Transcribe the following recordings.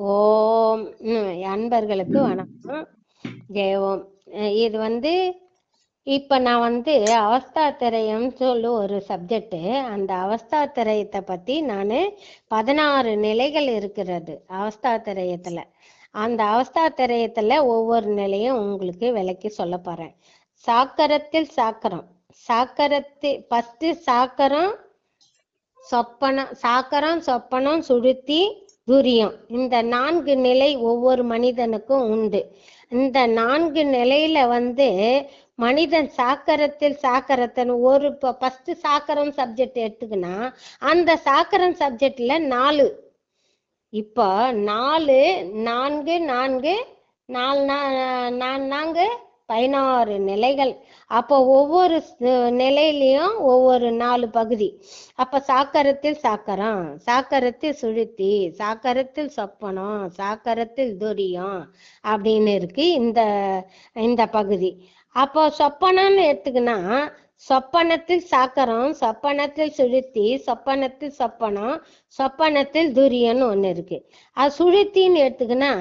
ஓம் அன்பர்களுக்கு வணக்கம். ஜெயோம் இது வந்து இப்ப நான் வந்து அவஸ்தாத்திரயம் சொல்லு ஒரு சப்ஜெக்ட் அந்த அவஸ்தாத்திரயத்தை பத்தி நான் பதினாறு நிலைகள் இருக்கிறது அவஸ்தாத்திரயத்துல அந்த அவஸ்தாத்திரயத்துல ஒவ்வொரு நிலையும் உங்களுக்கு விளக்கி சொல்ல போறேன். சாக்கரத்தில் சாக்கரம். சாக்கரத்தில் ஃபர்ஸ்ட் சாக்கரம் சொப்பனம் சாக்கரம் சொப்பனம் சுழுத்தி துரியம் இந்த நான்கு நிலை ஒவ்வொரு மனிதனுக்கும் உண்டு. இந்த நான்கு நிலையில வந்து மனிதன் சாக்கரத்தில் சாக்கரத்தன் ஒரு ஃபர்ஸ்ட் சாக்கரம் சப்ஜெக்ட் எடுத்துக்கினா அந்த சாக்கரம் சப்ஜெக்ட்ல நாலு. இப்போ நாலு நான்கு நான்கு நாலு நா- நாலு நான்கு பதினாறு நிலைகள். அப்போ ஒவ்வொரு நிலையிலையும் ஒவ்வொரு நாலு பகுதி. அப்ப சாக்கரத்தில் சாக்கரம் சாக்கரத்தில் சுழுத்தி சாக்கரத்தில் சொப்பனம் சாக்கரத்தில் துரியம் அப்படின்னு இருக்கு இந்த இந்த பகுதி. அப்போ சொப்பனம்னு எடுத்துக்கினா சொப்பனத்தில் சாக்கரம் சொப்பனத்தில் சுழுத்தி சொப்பனத்தில் சொப்பனம் சொப்பனத்தில் துரியம்னு ஒண்ணு இருக்கு. அது சுழுத்தின்னு எடுத்துக்கினா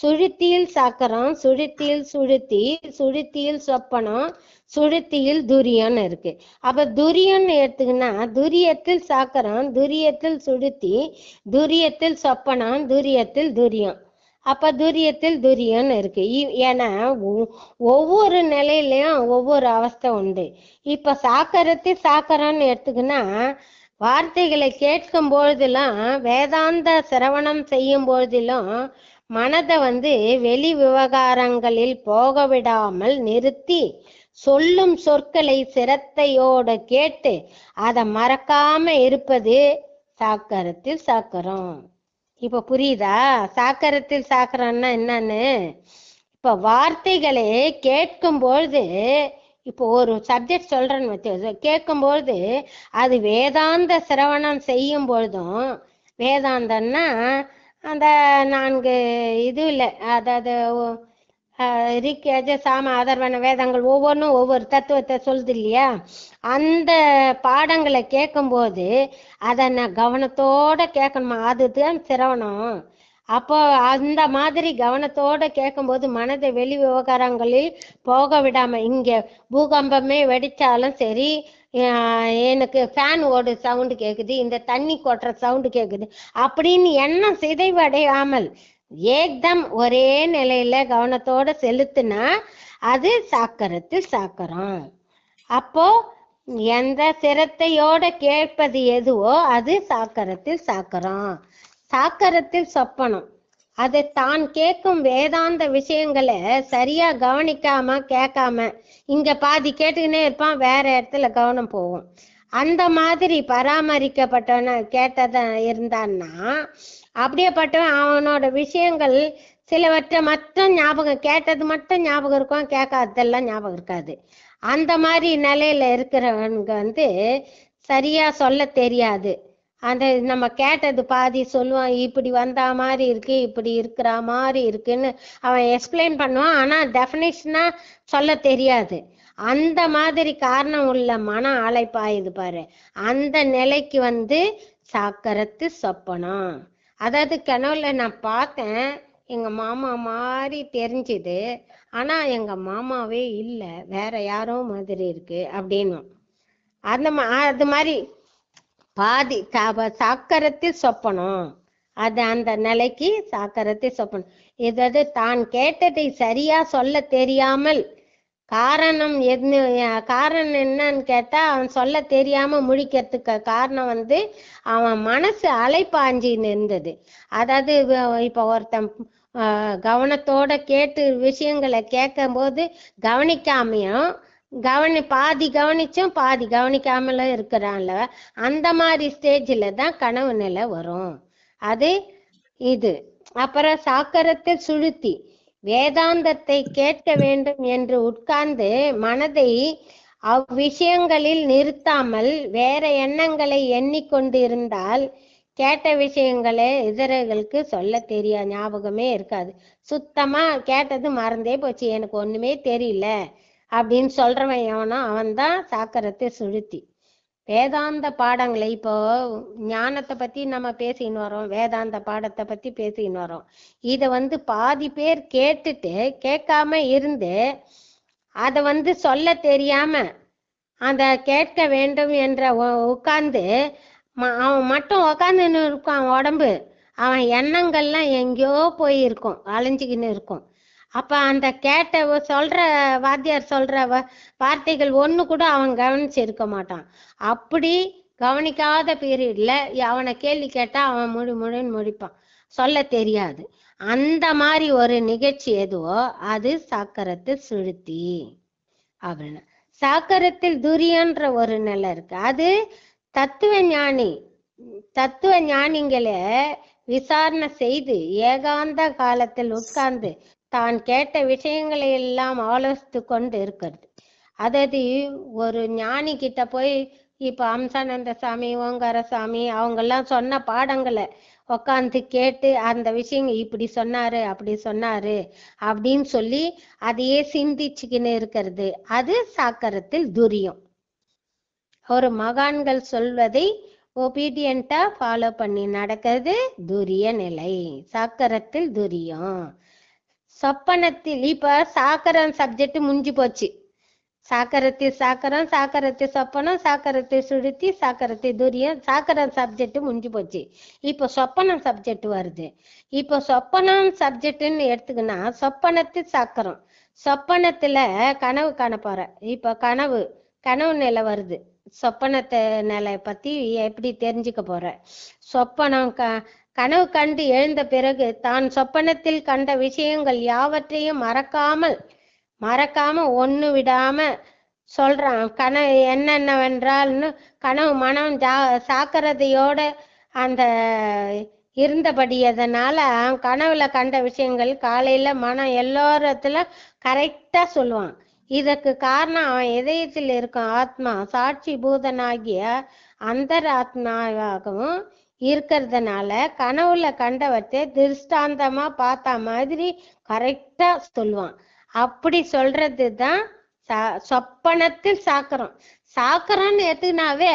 சுழுத்தியில் சாக்கரம் சுழித்தியில் சுழித்தி சுழுத்தியில் சொப்பனம் சுழுத்தியில் துரியம்னு இருக்கு. அப்ப துரியம்னு எடுத்துக்கினா துரியத்தில் சாக்கரம் துரியத்தில் சுழித்தி துரியத்தில் சொப்பனம் துரியத்தில் துரியம் அப்ப துரியத்தில் துரியம்னு இருக்கு. இ- ஏன்னா ஒ- ஒவ்வொரு நிலையிலயும் ஒவ்வொரு அவஸ்தை உண்டு. இப்ப சாக்கரத்தில் சாக்கரம்னு எடுத்துக்கினா வார்த்தைகளை கேட்கும் பொழுதெல்லாம் வேதாந்த சிரவணம் செய்யும் பொழுதிலும் மனதை வந்து வெளி விவகாரங்களில் போக விடாமல் நிறுத்தி சொல்லும் சொற்களை சிரத்தையோட கேட்டு அதை மறக்காம இருப்பது சாக்கரத்தில் சாக்கரம். இப்ப புரியுதா? சாக்கரத்தில் சாக்கரம்னா என்னன்னு? இப்ப வார்த்தைகளை கேட்கும் பொழுது இப்போ ஒரு சப்ஜெக்ட் சொல்றேன்னு வச்சு கேட்கும்பொழுது அது வேதாந்த சிரவணம் செய்யும் பொழுதும் வேதாந்தம்னா அந்த நான்கு இது இல்லை. அதாவது ரிக் யஜ சாம அதர்வன வேதங்கள் ஒவ்வொன்றும் ஒவ்வொரு தத்துவத்தை சொல்லுது இல்லையா? அந்த பாடங்களை கேட்கும்போது அதை நான் கவனத்தோட கேட்கணுமா? அதுதான் சிரவணம். அப்போ அந்த மாதிரி கவனத்தோட கேட்கும்போது மனதை வெளி விவகாரங்களில் போக விடாம இங்க பூகம்பமே வெடிச்சாலும் சரி எனக்கு ஃபேன் ஓடு சவுண்டு கேக்குது இந்த தண்ணி கொட்டுற சவுண்டு கேக்குது. அப்படின்னு எண்ணம் சிதைவடையாமல் ஏக்தம் ஒரே நிலையில கவனத்தோட செலுத்துனா அது சாக்கரத்தில் சாக்கரம். அப்போ எந்த சிரத்தையோட கேட்பது எதுவோ அது சாக்கரத்தில் சாக்கரம். சாக்கரத்தில் சொப்பனம். அது தான் கேட்கும் வேதாந்த விஷயங்களை சரியா கவனிக்காம கேட்காம இங்க பாதி கேட்டுக்கினே இருப்பான் வேற இடத்துல கவனம் போகும். அந்த மாதிரி பராமரிக்கப்பட்டவன கேட்டத இருந்தான்னா அப்படியேப்பட்டவன் அவனோட விஷயங்கள் சிலவற்றை மட்டும் ஞாபகம் கேட்டது மட்டும் ஞாபகம் இருக்கும் கேட்காததெல்லாம் ஞாபகம் இருக்காது. அந்த மாதிரி நிலையில இருக்கிறவனுக்கு வந்து சரியா சொல்ல தெரியாது. அந்த நம்ம கேட்டது பாதி சொல்லுவான் இப்படி வந்தா மாதிரி இருக்கு இப்படி இருக்கிற மாதிரி இருக்குன்னு அவன் எக்ஸ்பிளைன் பண்ணுவான். ஆனா டெஃபினேஷனா சொல்ல தெரியாது. அந்த மாதிரி காரணம் உள்ள மன அழைப்பாயுது பாரு. அந்த நிலைக்கு வந்து சாக்கரத்து சொப்பனம். அதாவது கனவுல நான் பார்த்தேன். எங்க மாமா மாதிரி தெரிஞ்சுது. ஆனா எங்க மாமாவே இல்லை. வேற யாரோ மாதிரி இருக்கு அப்படின்னு அந்த மா- அது மாதிரி பாதி சாக்கரத்தை சாக்கரத்தில் சொப்பனம் அது அந்த நிலைக்கு சாக்கரத்தை சொப்பனம் இதாவது தான் கேட்டதை சரியா சொல்ல தெரியாமல் காரணம் என்ன காரணம் என்னன்னு கேட்டா அவன் சொல்ல தெரியாம முடிக்கிறதுக்கு காரணம் வந்து அவன் மனசு அலைப்பாஞ்சின்னு இருந்தது அதாவது இப்ப ஒருத்தன் கவனத்தோட கேட்டு விஷயங்களை கேட்கும்போது கவனிக்காமையும் கவனி பாதி கவனிச்சும் பாதி கவனிக்காமலும் இருக்கிறான்ல. அந்த மாதிரி ஸ்டேஜில் தான் கனவு நிலை வரும். அது இது. அப்புறம் சாக்கரத்தில் சுழுத்தி வேதாந்தத்தை கேட்க வேண்டும் என்று உட்கார்ந்து மனதை அவ்விஷயங்களில் நிறுத்தாமல் வேற எண்ணங்களை எண்ணிக்கொண்டு இருந்தால் கேட்ட விஷயங்களை இதர்களுக்கு சொல்ல தெரியாது ஞாபகமே இருக்காது. சுத்தமா கேட்டது மறந்தே போச்சு. எனக்கு ஒண்ணுமே தெரியல. அப்படின்னு சொல்றவன் எவனோ அவன்தான் சாக்கரத்தை சுழுத்தி வேதாந்த பாடங்களை இப்போ ஞானத்தை பத்தி நம்ம பேசின்னு வரோம் வேதாந்த பாடத்தை பத்தி பேசின்னு வரோம் இத வந்து பாதி பேர் கேட்டுட்டு கேட்காம இருந்து அத வந்து சொல்ல தெரியாம அதை கேட்க வேண்டும் என்ற உட்கார்ந்து ம- அவன் மட்டும் உக்காந்துன்னு இருக்கான் உடம்பு. அவன் எண்ணங்கள்லாம் எங்கேயோ போயிருக்கும் அலைஞ்சுக்கின்னு இருக்கும். அப்ப அந்த கேட்ட சொல்ற வாத்தியார் சொல்ற வ- வார்த்தைகள் ஒண்ணு கூட அவன் கவனிச்சு இருக்க மாட்டான். அப்படி கவனிக்காத பீரியட்ல அவனை கேள்வி கேட்டா அவன் முடி முழுன்னு முடிப்பான் சொல்ல தெரியாது. அந்த மாதிரி ஒரு நிகழ்ச்சி எதுவோ அது சாக்கரத்து சுழுத்தி அப்படின்னு. சாக்கரத்தில் துரியன்ற ஒரு நிலை இருக்கு. அது தத்துவ ஞானி தத்துவ ஞானிங்களே விசாரணை செய்து ஏகாந்த காலத்தில் உட்கார்ந்து தான் கேட்ட விஷயங்களை எல்லாம் ஆலோசித்து கொண்டு இருக்கிறது. அதாவது ஒரு ஞானி கிட்ட போய் இப்ப அம்சானந்த சாமி ஓங்கார சாமி அவங்கெல்லாம் சொன்ன பாடங்களை உக்காந்து கேட்டு அந்த விஷயங்கள் இப்படி சொன்னாரு அப்படி சொன்னாரு அப்படின்னு சொல்லி அதையே சிந்திச்சுக்கின்னு இருக்கிறது. அது சாக்கரத்தில் துரியம். ஒரு மகான்கள் சொல்வதை ஒபீடியண்டா ஃபாலோ பண்ணி நடக்கிறது துரிய நிலை. சாக்கரத்தில் துரியம். சொப்பனத்தில் இப்ப சாக்கரம் சப்ஜெக்ட் முடிஞ்சு போச்சு. சாக்கரத்தி சாக்கரம் சாக்கரத்தி சொப்பனம் சாக்கரத்தி சுடுத்தி சாக்கரத்தி துரியம் சாக்கரம் சப்ஜெக்ட் முடிஞ்சு போச்சு. இப்போ சொப்பனம் சப்ஜெக்ட் வருது. இப்போ சொப்பனம் சப்ஜெக்ட்னு எடுத்துக்கினா சொப்பனத்து சாக்கரம். சொப்பனத்துல கனவு காண போற. இப்போ கனவு கனவு நிலை வருது. சொப்பனத்தை நிலை பத்தி எப்படி தெரிஞ்சுக்க போற? சொப்பனம் க கனவு கண்டு எழுந்த பிறகு தான் சொப்பனத்தில் கண்ட விஷயங்கள் யாவற்றையும் மறக்காமல் மறக்காம ஒண்ணு விடாம சொல்றான். கனவு என்னென்னவென்றால்னு கனவு மனம் ஜா சாக்கிரதையோட அந்த இருந்தபடி அதனால அவன் கனவுல கண்ட விஷயங்கள் காலையில மனம் எல்லோரத்துல கரெக்டா சொல்லுவான். இதற்கு காரணம் அவன் இதயத்தில் இருக்கும் ஆத்மா சாட்சி பூதனாகிய அந்தராத்மாவாகவும் ஆத்மாவாகவும் இருக்கிறதுனால கனவுல கண்டவற்றை திருஷ்டாந்தமா பார்த்த மாதிரி கரெக்டா சொல்லுவான். அப்படி சொல்றது தான் சா- சொப்பனத்தில் சாக்கரம். சாக்கரம்னு எத்துனாவே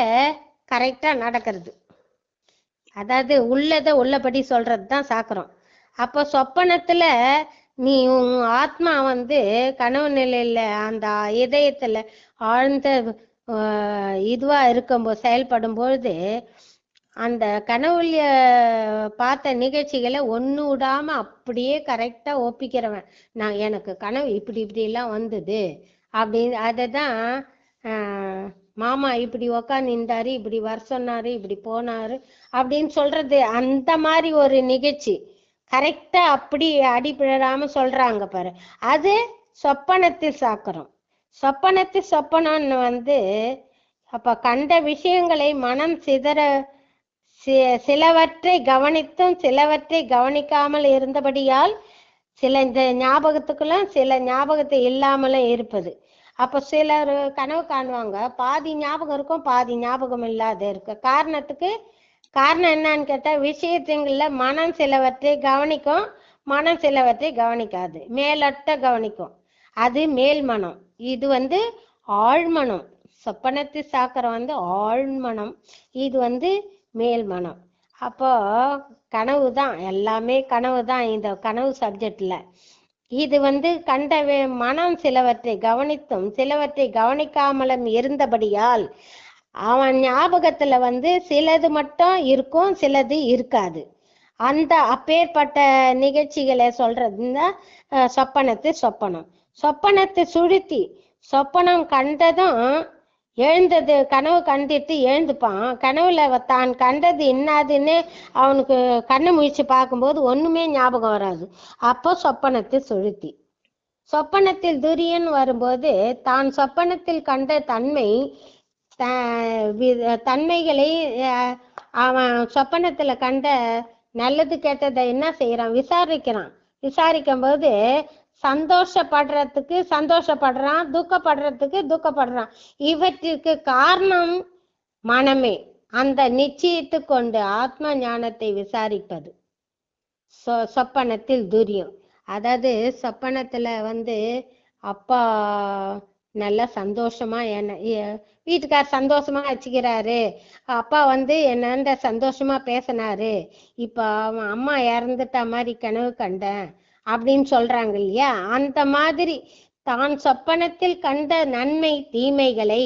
கரெக்டா நடக்கிறது. அதாவது உள்ளத உள்ளபடி சொல்றது தான் சாக்கரம். அப்போ சொப்பனத்துல நீ உன் ஆத்மா வந்து கனவு நிலையில அந்த இதயத்துல ஆழ்ந்த ஆஹ், இதுவா இருக்கும்போது செயல்படும் பொழுது அந்த கனவுல பார்த்த நிகழ்ச்சிகளை ஒன்று விடாம அப்படியே கரெக்டா ஒப்பிக்கிறவன். நான் எனக்கு கனவு இப்படி இப்படி எல்லாம் வந்தது. அப்படி அதை தான் மாமா இப்படி உக்காந்துருந்தாரு இப்படி வர சொன்னாரு இப்படி போனாரு அப்படின்னு சொல்றது அந்த மாதிரி ஒரு நிகழ்ச்சி. கரெக்டா அப்படி அடிபிழறாம சொல்றாங்க பாரு. அது சொப்பனத்தில் சாக்கிறோம் சொப்பனத்து சொப்பனம்னு வந்து அப்ப கண்ட விஷயங்களை மனம் சிதற சிலவற்றை கவனித்தும் சிலவற்றை கவனிக்காமல் இருந்தபடியால் சில இந்த ஞாபகத்துக்குள்ள சில ஞாபகத்தை இல்லாமலும் இருப்பது. அப்ப சிலர் கனவு காணுவாங்க. பாதி ஞாபகம் இருக்கும் பாதி ஞாபகம் இல்லாத இருக்கு. காரணத்துக்கு காரணம் என்னன்னு கேட்டா விஷயத்துங்கள மனம் சிலவற்றை கவனிக்கும் மனம் சிலவற்றை கவனிக்காது. மேலட்ட கவனிக்கும். அது மேல் மனம். இது வந்து ஆழ்மனம். சொப்பனத்து சாக்கரம் வந்து ஆழ்மனம். இது வந்து மேல் மனம். அப்போ கனவு தான் எல்லாமே கனவு தான் இந்த கனவு சப்ஜெக்ட்ல இது வந்து கண்ட வே- மனம் சிலவற்றை கவனித்தும் சிலவற்றை கவனிக்காமலும் இருந்தபடியால் அவன் ஞாபகத்துல வந்து சிலது மட்டும் இருக்கும் சிலது இருக்காது. அந்த அப்பேற்பட்ட நிகழ்ச்சிகளை சொல்றதுன்னா அஹ், சொப்பனத்து சொப்பனம். சொப்பனத்தை சுழுத்தி சொப்பனம் கண்டதும் எழுந்தது கனவு கண்டிட்டு எழுந்துப்பான். கனவுல தான் கண்டது என்னதுன்னு அவனுக்கு கண்ணு முழிச்சு பார்க்கும்போது ஒண்ணுமே ஞாபகம் வராது. அப்போ சொப்பனத்தை சுழுத்தி சொப்பனத்தில் துரியன் வரும்போது தான் சொப்பனத்தில் கண்ட தன்மை த- வி- தன்மைகளை அஹ், அவன் சொப்பனத்துல கண்ட நல்லது கெட்டதை என்ன செய்யறான்? விசாரிக்கிறான். விசாரிக்கும் போது சந்தோஷப்படுறதுக்கு சந்தோஷப்படுறான் துக்கப்படுறதுக்கு துக்கப்படுறான். இவற்றிற்கு காரணம் மனமே. அந்த நிச்சயித்து கொண்டு ஆத்ம ஞானத்தை விசாரிப்பது. சொ- சொப்பனத்தில் துரியம். அதாவது சொப்பனத்துல வந்து அப்பா நல்லா சந்தோஷமா என்ன வீட்டுக்கார் சந்தோஷமா வச்சுக்கிறாரு. அப்பா வந்து என்னண்ட சந்தோஷமா பேசினாரு. இப்ப அவன் அம்மா இறந்துட்ட மாதிரி கனவு கண்டேன். அப்படின்னு சொல்றாங்க இல்லையா? அந்த மாதிரி தான் சொப்பனத்தில் கண்ட நன்மை தீமைகளை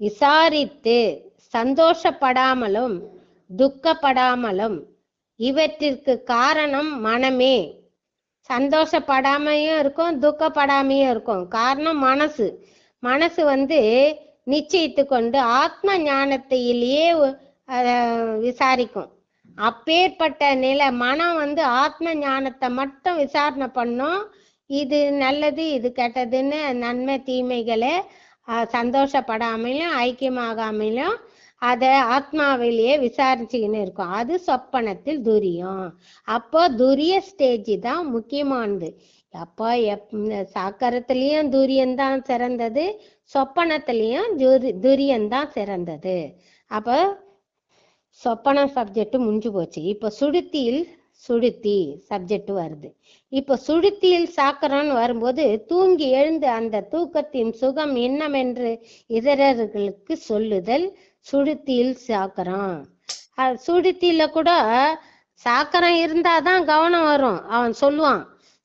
விசாரித்து சந்தோஷப்படாமலும் துக்கப்படாமலும் இவற்றிற்கு காரணம் மனமே. சந்தோஷப்படாமையும் இருக்கும் துக்கப்படாமையும் இருக்கும். காரணம் மனசு. மனசு வந்து நிச்சயித்து கொண்டு ஆத்ம ஞானத்தையிலேயே விசாரிக்கும். அப்பேற்பட்ட நிலை மனம் வந்து ஆத்ம ஞானத்தை மட்டும் விசாரணை பண்ணும். இது நல்லது இது கெட்டதுன்னு நன்மை தீமைகளை சந்தோஷப்படாமலும் ஐக்கியமாகாமலும் அதை ஆத்மாவிலேயே விசாரிச்சுக்கின்னு இருக்கும். அது சொப்பனத்தில் துரியம். அப்போ துரிய ஸ்டேஜ் தான் முக்கியமானது. அப்போ எப் சாக்கரத்துலேயும் துரியந்தான் சிறந்தது சொப்பனத்துலேயும் துரி துரியந்தான் சிறந்தது. அப்போ சொப்பன சப்ஜெக்ட் முடிஞ்சு போச்சு. இப்போ சுடுத்தியில் சுடுத்தி சப்ஜெக்ட் வருது. இப்போ சுடுத்தியில் சாக்கரம்னு வரும்போது தூங்கி எழுந்து அந்த தூக்கத்தின் சுகம் என்னவென்று இதரர்களுக்கு சொல்லுதல் சுடுத்தியில் சாக்கரம் சுடுத்தியில கூட சாக்கரம் இருந்தாதான் கவனம் வரும். அவன் சொல்லுவான்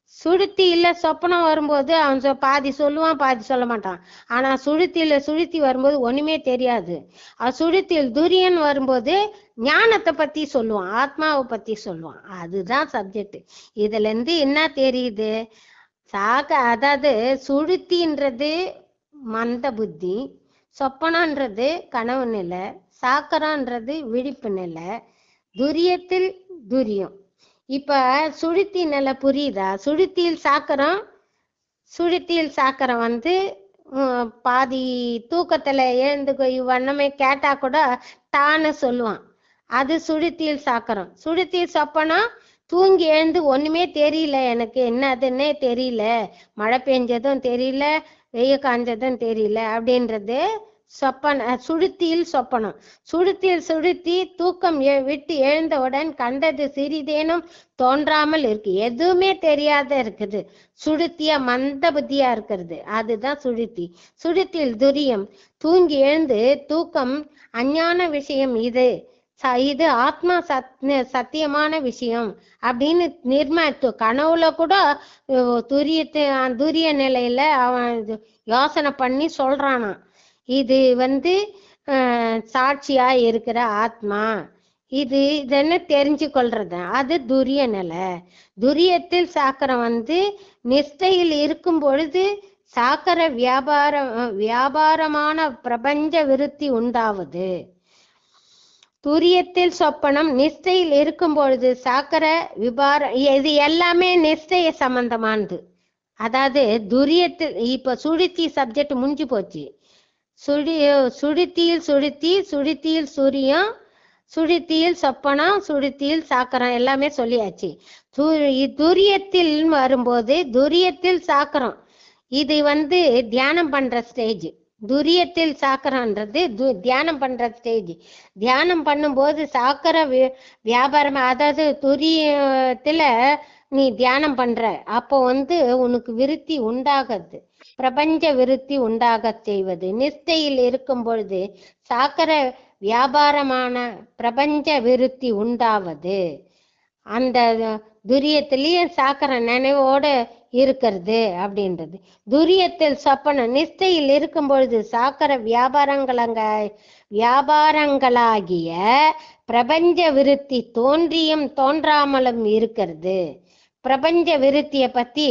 சுழுத்தி இல்ல சொப்பனம் வரும்போது அவன் சொ- பாதி சொல்லுவான் பாதி சொல்ல மாட்டான். ஆனா சுழுத்தியில சுழுத்தி வரும்போது ஒண்ணுமே தெரியாது. அது சுடுத்தியில் துரியன் வரும்போது ஞானத்தை பத்தி சொல்லுவான் ஆத்மாவை பத்தி சொல்லுவான். அதுதான் சப்ஜெக்ட் இதுல இருந்து என்ன தெரியுது? சாக அதாவது சுழுத்தின்றது மந்த புத்தி சொப்பனன்றது கனவு நிலை சாக்கரான்றது விழிப்பு நிலை துரியத்தில் துரியம். இப்ப சுழித்தி நிலை புரியுதா? சுழித்தியில் சாக்கரம் சுழுத்தியில் சாக்கரம் வந்து உம், பாதி தூக்கத்துல எழுந்து இவ்வண்ணமே கேட்டா கூட தானே சொல்லுவான். அது சுழித்தியில் சாக்கரம். சுழித்தியில் சொப்பனம் தூங்கி எழுந்து ஒண்ணுமே தெரியல எனக்கு. என்னதுன்னே தெரியல. மழை பெஞ்சதும் தெரியல வெய்ய காஞ்சதும் தெரியல அப்படின்றது சொப்பன சுழுத்தியில் சொப்பனம். சுழுத்தியில் சுழுத்தி தூக்கம் எ- விட்டு எழுந்தவுடன் கண்டது சிறிதேனும் தோன்றாமல் இருக்கு. எதுவுமே தெரியாத இருக்குது. சுழுத்தியா மந்த புத்தியா இருக்கிறது. அதுதான் சுழுத்தி சுழுத்தியில் துரியம். தூங்கி எழுந்து தூக்கம் அஞ்ஞான விஷயம் இது. ச- இது ஆத்மா சத் சத்தியமான விஷயம் அப்படின்னு நிர்மாத்து கனவுல கூட துரியத்து துரிய நிலையில அவன் யோசனை பண்ணி சொல்றானாம். இது வந்து சாட்சியா இருக்கிற ஆத்மா. இது இதென்ன தெரிஞ்சு கொள்றது அது துரிய நிலை. துரியத்தில் சாக்கரம் வந்து நிஷ்டையில் இருக்கும் பொழுது சாக்கர வியாபாரம் வியாபாரமான பிரபஞ்ச விருத்தி உண்டாவது. துரியத்தில் சொப்பனம் நிஷ்டையில் இருக்கும் பொழுது சாக்கர விபார இது எல்லாமே நிஷ்டைய சம்பந்தமானது. அதாவது துரியத்தில் இப்ப சுழித்தி சப்ஜெக்ட் முடிஞ்சு போச்சு. சுழி சுழித்தியில் சுழித்தி சுழித்தியில் சூரியம் சுழித்தியில் சொப்பனம் சுழித்தியில் சாக்கரம் எல்லாமே சொல்லியாச்சு. துரியத்தில் வரும்போது துரியத்தில் சாக்கரம். இது வந்து தியானம் பண்ற ஸ்டேஜ் துரியத்தில் சாக்கரன்றது தியானம் பண்ற ஸ்டேஜ் தியானம் பண்ணும்போது சாக்கர வியாபாரம் அதாவது துரியத்துல நீ தியானம் பண்ற. அப்போ வந்து உனக்கு விருத்தி உண்டாகுது. பிரபஞ்ச விருத்தி உண்டாக செய்வது. நிஷ்டையில் இருக்கும் பொழுது சாக்கர வியாபாரமான பிரபஞ்ச விருத்தி உண்டாவது. அந்த துரியத்திலேயே சாக்கர நினைவோட இருக்கிறது அப்படின்றது. துரியத்தில் சொப்பன நிஷ்டையில் இருக்கும் பொழுது சாக்கர வியாபாரங்களங்க வியாபாரங்களாகிய பிரபஞ்ச விருத்தி தோன்றியும் தோன்றாமலும் இருக்கிறது. பிரபஞ்ச விருத்திய பத்தி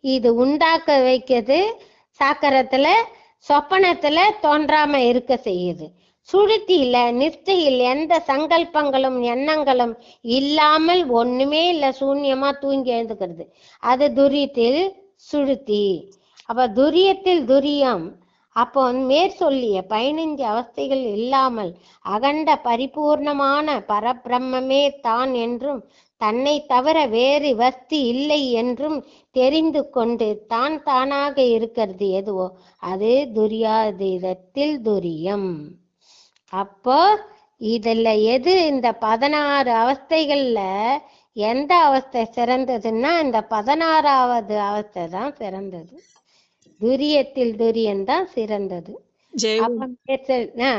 இது உண்டாக்க வைக்கிறது. சாக்கரத்துல சொப்பனத்துல தோன்றாம இருக்க செய்யுது. சுழுத்தியில நிஷ்டையில் எந்த சங்கல்பங்களும் எண்ணங்களும் இல்லாமல் ஒண்ணுமே இல்ல சூன்யமா தூங்கி எழுந்துக்கிறது. அது துரியத்தில் சுழுத்தி அப்ப துரியத்தில் துரியம் அப்போ மேற் சொல்லிய பதினஞ்சு அவஸ்தைகள் இல்லாமல் அகண்ட பரிபூர்ணமான பரபிரம்மே தான் என்றும் தன்னை தவிர வேறு வஸ்தி இல்லை என்றும் தெரிந்து கொண்டு தான் தானாக இருக்கிறது எதுவோ? அது துரியாதீதத்தில் துரியம். அப்போ இதுல எது இந்த பதினாறு அவஸ்தைகள்ல எந்த அவஸ்தை சிறந்ததுன்னா இந்த பதினாறாவது அவஸ்தை தான் சிறந்தது. துரியத்தில் துரியன் தான் சிறந்தது. ஜெய். அப்ப மேற்சொல் ஆ